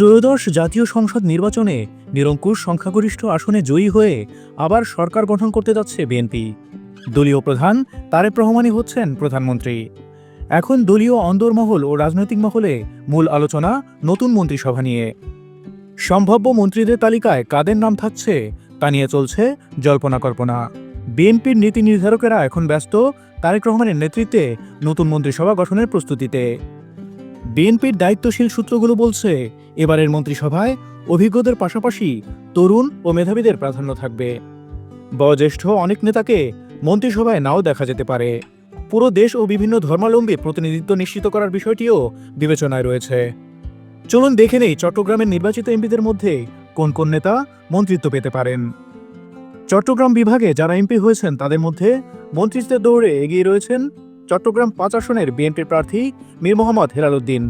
ত্রয়োদশ জাতীয় সংসদ নির্বাচনে নিরঙ্কুশ সংখ্যাগরিষ্ঠ আসনে জয়ী হয়ে আবার সরকার গঠন করতে যাচ্ছে বিএনপি। দলীয় প্রধান তারেক রহমানই হচ্ছেন প্রধানমন্ত্রী। এখন দলীয় অন্দরমহল ও রাজনৈতিক মহলে মূল আলোচনা নতুন মন্ত্রিসভা নিয়ে। সম্ভাব্য মন্ত্রীদের তালিকায় কাদের নাম থাকছে তা নিয়ে চলছে জল্পনা কল্পনা। বিএনপির নীতি নির্ধারকেরা এখন ব্যস্ত তারেক রহমানের নেতৃত্বে নতুন মন্ত্রিসভা গঠনের প্রস্তুতিতে। বিএনপির দায়িত্বশীল সূত্রগুলো বলছে এবারের মন্ত্রিসভায় অভিজ্ঞদের পাশাপাশি তরুণ ও মেধাবীদের প্রাধান্য থাকবে। বয়োজ্যেষ্ঠ অনেক নেতাকে মন্ত্রিসভায় নাও দেখা যেতে পারে। পুরো দেশ ও বিভিন্ন ধর্মাবলম্বী প্রতিনিধিত্ব নিশ্চিত করার বিষয়টিও বিবেচনায় রয়েছে। চলুন দেখে নেই চট্টগ্রামের নির্বাচিত এমপিদের মধ্যে কোন কোন নেতা মন্ত্রিত্ব পেতে পারেন। চট্টগ্রাম বিভাগে যারা এমপি হয়েছেন তাদের মধ্যে মন্ত্রিত্বের দৌড়ে এগিয়ে রয়েছেন চট্টগ্রাম পাঁচ আসনের বিএনপির প্রার্থী মীর মোহাম্মদ হেলালুদ্দিন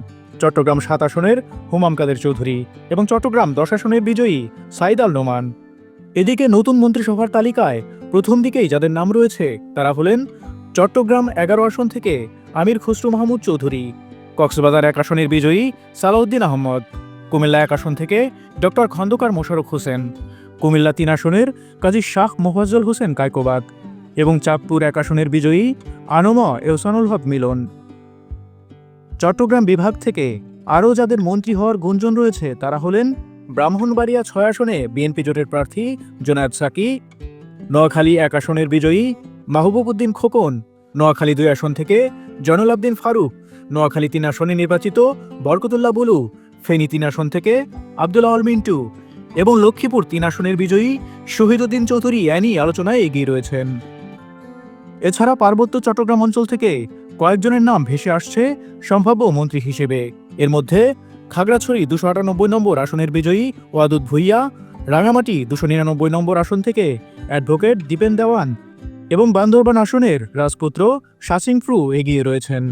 চট্টগ্রাম সাত আসনের হুমাম কাদের চৌধুরী এবং চট্টগ্রাম দশ আসনের বিজয়ী সাইদ আল নোমান। এদিকে নতুন মন্ত্রিসভার তালিকায় প্রথম দিকেই যাদের নাম রয়েছে, তারা হলেন চট্টগ্রাম এগারো আসন থেকে আমির খসরু মাহমুদ চৌধুরী, কক্সবাজার এক আসনের বিজয়ী সালাউদ্দিন আহমদ, কুমিল্লা এক আসন থেকে ডক্টর খন্দকার মোশারক হোসেন, কুমিল্লা তিন আসনের কাজী শাহ মোফাজ্জল হোসেন কায়কোবাদ এবং চাঁদপুর এক আসনের বিজয়ী আনোমা এহসানুল হক মিলন। চট্টগ্রাম বিভাগ থেকে আরও যাদের মন্ত্রী হওয়ার গুঞ্জন রয়েছে, তারা হলেন ব্রাহ্মণবাড়িয়া ছয় আসনে বিএনপি জোটের প্রার্থী জোনায়েদ সাকি, নোয়াখালী এক আসনের বিজয়ী মাহবুবউদ্দিন খোকন, নোয়াখালী দুই আসন থেকে জয়নুল ফারুক, নোয়াখালী তিন আসনে নির্বাচিত বরকতুল্লাহ বুলু, ফেনী তিন আসন থেকে আব্দুল আল মিন্টু এবং লক্ষ্মীপুর তিন আসনের বিজয়ী শহীদুদ্দিন চৌধুরী অ্যানি আলোচনায় এগিয়ে রয়েছেন। এছাড়া পার্বত্য চট্টগ্রাম অঞ্চল থেকে কয়েকজনের নাম ভেসে আসছে সম্ভাব্য মন্ত্রী হিসেবে। এর মধ্যে খাগড়াছড়ি দুশো আটানব্বই নম্বর আসনের বিজয়ী ওয়াদুদ ভুইয়া, রাঙামাটি দুশো নিরানব্বই নম্বর আসন থেকে অ্যাডভোকেট দীপেন দেওয়ান এবং বান্দরবান আসনের রাজপুত্র শাসিং ফ্রু এগিয়ে রয়েছেন।